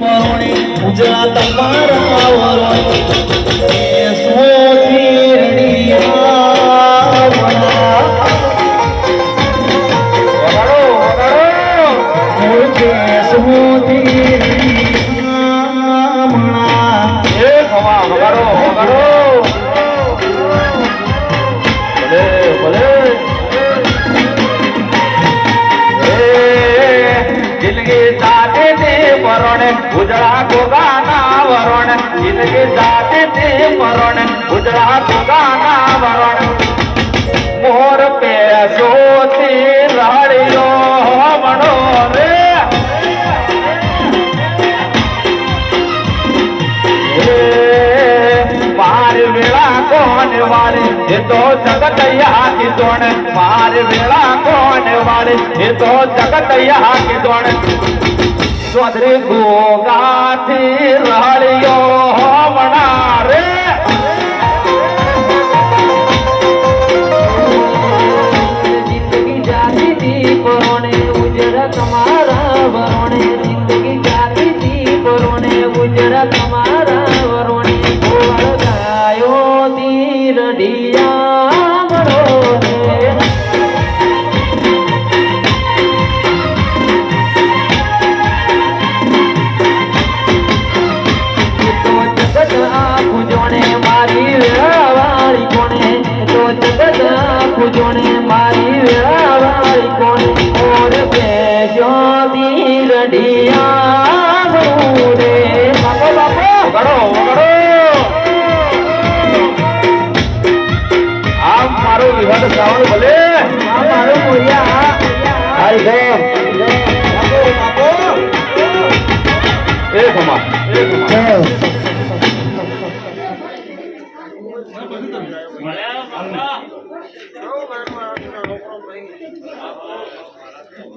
વરોણે ગુજરાત મારા વરોણે સોથી રડિયા વણા. મૂળ કેશવોથી રડિયા વણા. જિંદગી જાતે તે મરણ ઉજળા ગોગાના વરણ. જિંદગી જાતે તે મરણ ઉજળા ગોગાના વરણ. મોર પેસો થી રાડ્યો મણો રે. માર વેળા કોણ વાળે? એ તો જગત યાકી દોણ. માર વેળા કોણ વાળે? એ તો જગત યાકી દોણ. ચોધરી ગોગાથી રાળિયો. રઢિયા મરુડે બાપો બાપો વગાડો વગાડો આમ મારો વિવાદ શ્રાવણ ભલે. આ મારો મોરિયા હાય ગમ એ ખમા એ ખમા. સાચું બાપા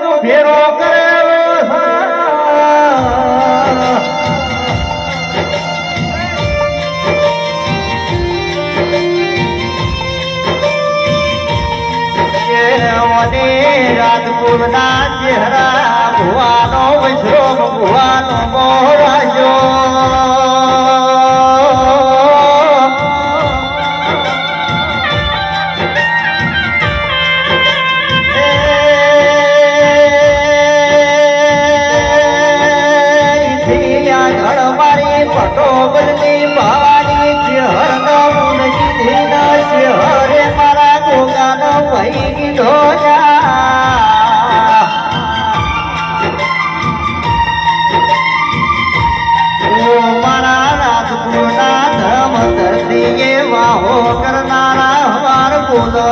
બધું ફેરો કરેલો. રાજપુરના ચહેરા ભુવાનો વિશ્રોમ ભુવાનો મોરાજો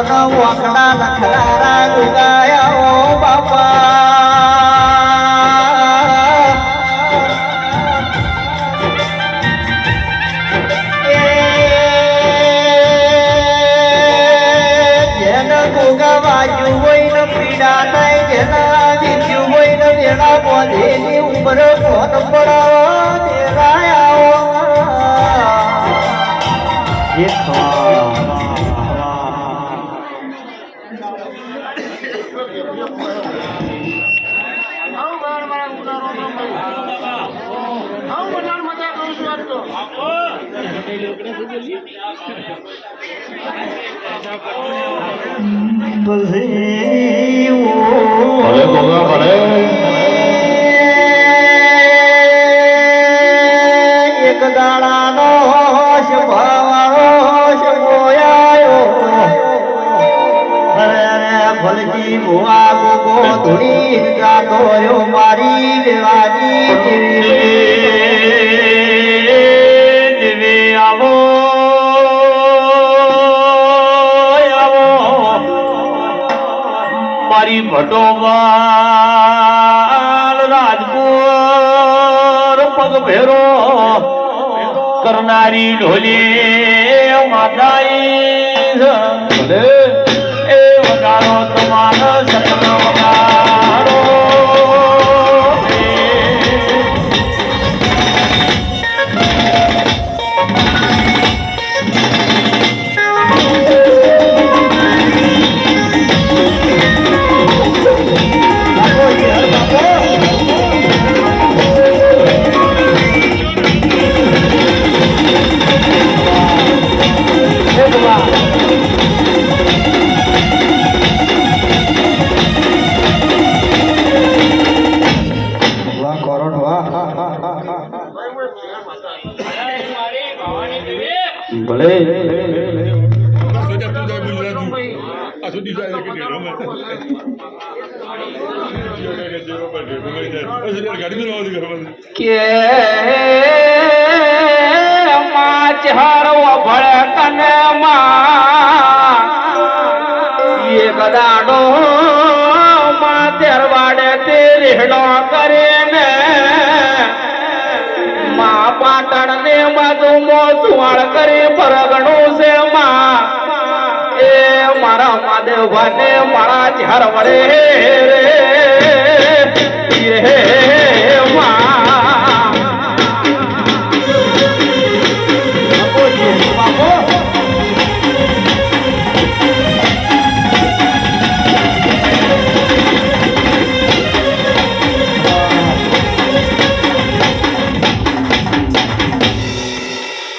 ન વાકડા લખનારા ગુગાયા ઓ બાપા જેન ગોગા વાજુ હોય ને પીડા ભલે ભોગા ભલે એક દાડાનો શભાવાળો શભોયાયો અરે અરે ફલજી ભુવા ગોગો ધૂણી ગાતો મારી વેળાની દેવી મારી ભટોવાલ રાજપુર પગ ભેરો કરનારી ઢોલી માતાઈ ભલે કે ડેડો માં ગાડી માં આવતી ઘરમાં કે માં ચહરો ભળ કને માં. એક દાડો માં તેરવાડે તે રેડો કરે ને. ને બધું મોથુવાળ કરી પરગણું છે માં. એ મારા માદેવ ભાને મારા ચાર વડે રે.